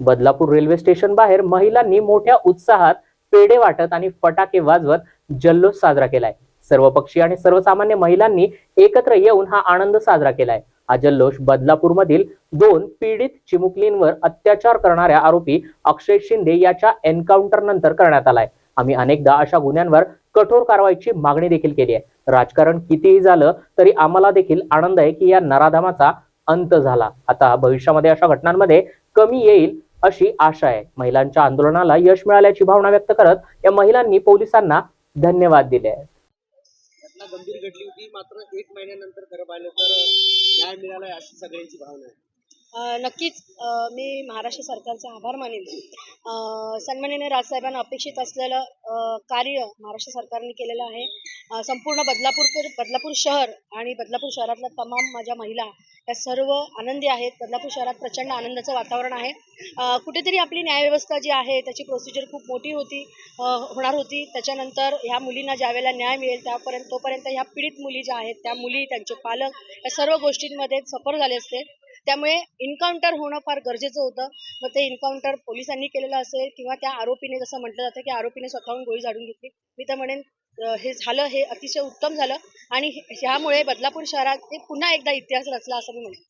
Badlapur railway station बाहेर महिलांनी मोठ्या उत्साहात पेढे वाटत आणि फटाके वाजवत जल्लोष साजरा केलाय. सर्वपक्षीय आणि सर्वसामान्य महिलांनी एकत्र येऊन हा आनंद साजरा केलाय. हा जल्लोष बदलापूर मधील दोन पीडित चिमुकलींवर अत्याचार करणाऱ्या आरोपी अक्षय शिंदे याच्या एन्काउंटर नंतर करण्यात आलाय. आम्ही अनेकदा अशा गुन्ह्यांवर कठोर कारवाईची मागणी देखील केली आहे. राजकारण कितीही झालं तरी आम्हाला देखील आनंद आहे की या नराधमाचा अंत झाला. आता भविष्यामध्ये अशा घटनांमध्ये कमी येईल अशी आशा आहे. महिलांच्या आंदोलनाला यश मिळाल्याची भावना व्यक्त करत या महिलांनी पोलिसांना धन्यवाद दिले. आहेत घटना गंभीर घडली होती. मात्र एक महिन्यानंतर खरं पाहिलं तर न्याय मिळाला अशी सगळ्यांची भावना आहे. नक्कीच मी महाराष्ट्र सरकारचे आभार मानेन. अ, सन्माननीय राजसाहेबांना अपेक्षित असलेलं कार्य महाराष्ट्र सरकारने केलेलं आहे. संपूर्ण बदलापूर बदलापूर शहर आणि बदलापूर शहरातल्या तमाम माझ्या महिला या सर्व आनंदी आहेत. बदलापूर शहरात प्रचंड आनंदाचं वातावरण आहे. कुठेतरी आपली न्यायव्यवस्था जी आहे त्याची प्रोसिजर खूप मोठी होती होणार होती. त्याच्यानंतर ह्या मुलींना ज्यावेळेला न्याय मिळेल त्यापर्यंत तोपर्यंत ह्या पीडित मुली ज्या आहेत त्या मुली त्यांचे पालक या सर्व गोष्टींमध्ये सफर झाले असते. त्यामुळे इन्काउंटर होणं फार गरजेचं होतं. मग ते इन्काउंटर पोलिसांनी केलेलं असेल किंवा त्या आरोपीने जसं म्हटलं जातं की आरोपीने स्वतःहून गोळी झाडून घेतली. मी तर म्हणेन हे झालं हे अतिशय उत्तम झालं. आणि ह्यामुळे बदलापूर शहरात एक पुन्हा एकदा इतिहास रचला असं मी म्हणेन.